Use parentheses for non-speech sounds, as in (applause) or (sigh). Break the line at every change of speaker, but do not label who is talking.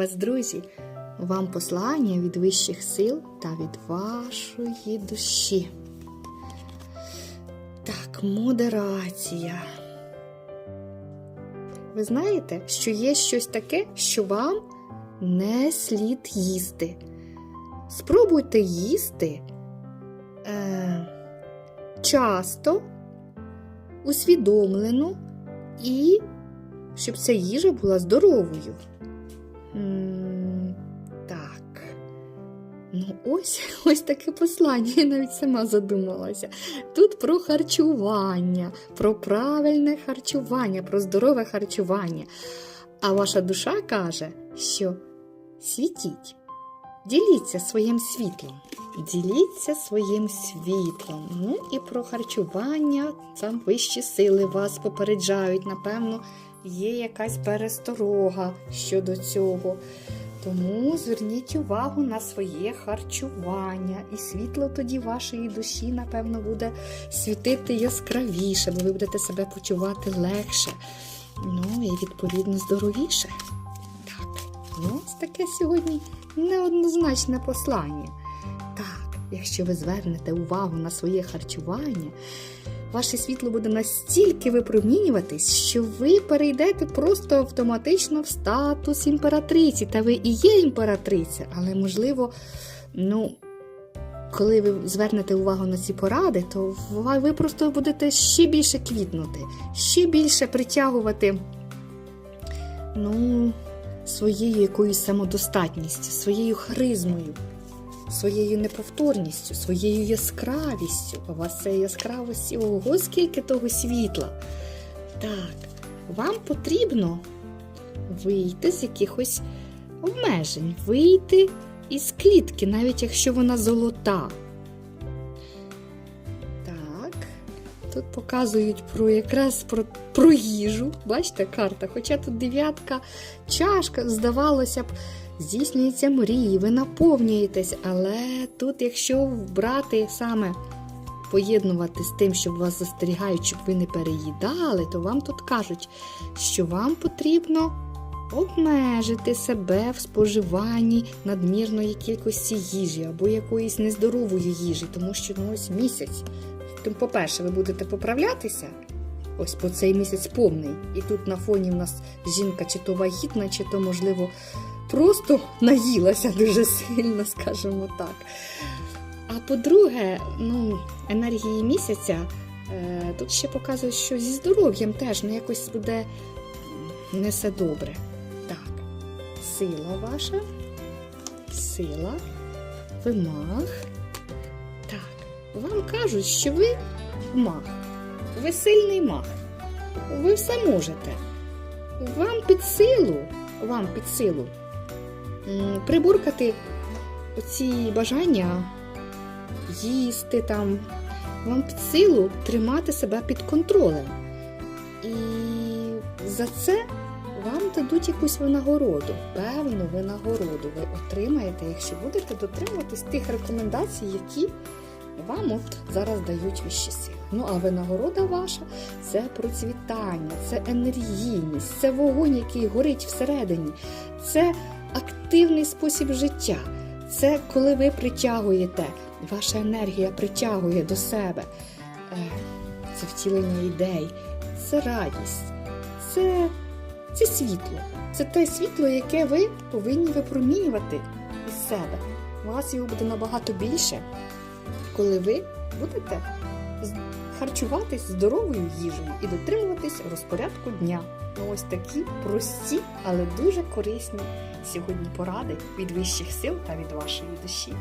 вас, друзі! Вам послання від вищих сил та від вашої душі. Так, модерація. Ви знаєте, що є щось таке, що вам не слід їсти. Спробуйте їсти е, часто, усвідомлено і щоб ця їжа була здоровою. Так. Ну, ось (laughs) ось таке послання, я навіть сама задумалася. Тут про харчування, про правильне харчування, про здорове харчування. А ваша душа каже, що світіть, діліться своїм світлом. Діліться своїм світлом. Ну і про харчування там вищі сили вас попереджають. Напевно, є якась пересторога щодо цього. Тому зверніть увагу на своє харчування, і світло тоді вашої душі, напевно, буде світити яскравіше, бо ви будете себе почувати легше. Ну і відповідно здоровіше. Так, ну ось таке сьогодні неоднозначне послання. Якщо ви звернете увагу на своє харчування, ваше світло буде настільки випромінюватись, що ви перейдете просто автоматично в статус імператриці. Та ви і є імператриця, але можливо, ну. Коли ви звернете увагу на ці поради, то ви просто будете ще більше квітнути, ще більше притягувати ну, своєю якоюсь самодостатністю, своєю харизмою, своєю неповторністю, своєю яскравістю. У вас це яскравості, ого, скільки того світла. Так, вам потрібно вийти з якихось обмежень, вийти із клітки, навіть якщо вона золота. Тут показують про якраз про, про їжу. Бачите, карта. Хоча тут дев'ятка чашка, здавалося б, здійснюється мрії, ви наповнюєтесь, але тут, якщо брати саме поєднувати з тим, щоб вас застерігають, щоб ви не переїдали, то вам тут кажуть, що вам потрібно обмежити себе в споживанні надмірної кількості їжі або якоїсь нездорової їжі, тому що ну, ось місяць. Тим, по-перше, ви будете поправлятися. Ось по цей місяць повний. І тут на фоні в нас жінка чи то вагітна, чи то, можливо, просто наїлася дуже сильно, скажімо так. А по-друге, ну, енергії місяця е, тут ще показують, що зі здоров'ям теж ну, якось буде не все добре. Так, сила ваша, сила, ви маг. Так, вам кажуть, що ви маг. Ви сильний маг. Ви все можете. Вам під силу, вам під силу м, приборкати оці бажання їсти там. Вам під силу тримати себе під контролем. І за це вам дадуть якусь винагороду, певну винагороду ви отримаєте, якщо будете дотримуватись тих рекомендацій, які вам от зараз дають вищі сили. Ну а винагорода ваша це процвітання, це енергійність, це вогонь, який горить всередині, це активний спосіб життя. Це коли ви притягуєте, ваша енергія притягує до себе. Е, Це втілення ідей, це радість, це, це світло. Це те світло, яке ви повинні випромінювати із себе. У вас його буде набагато більше, коли ви будете харчуватись здоровою їжею і дотримуватись розпорядку дня. Ну, ось такі прості, але дуже корисні сьогодні поради від вищих сил та від вашої душі.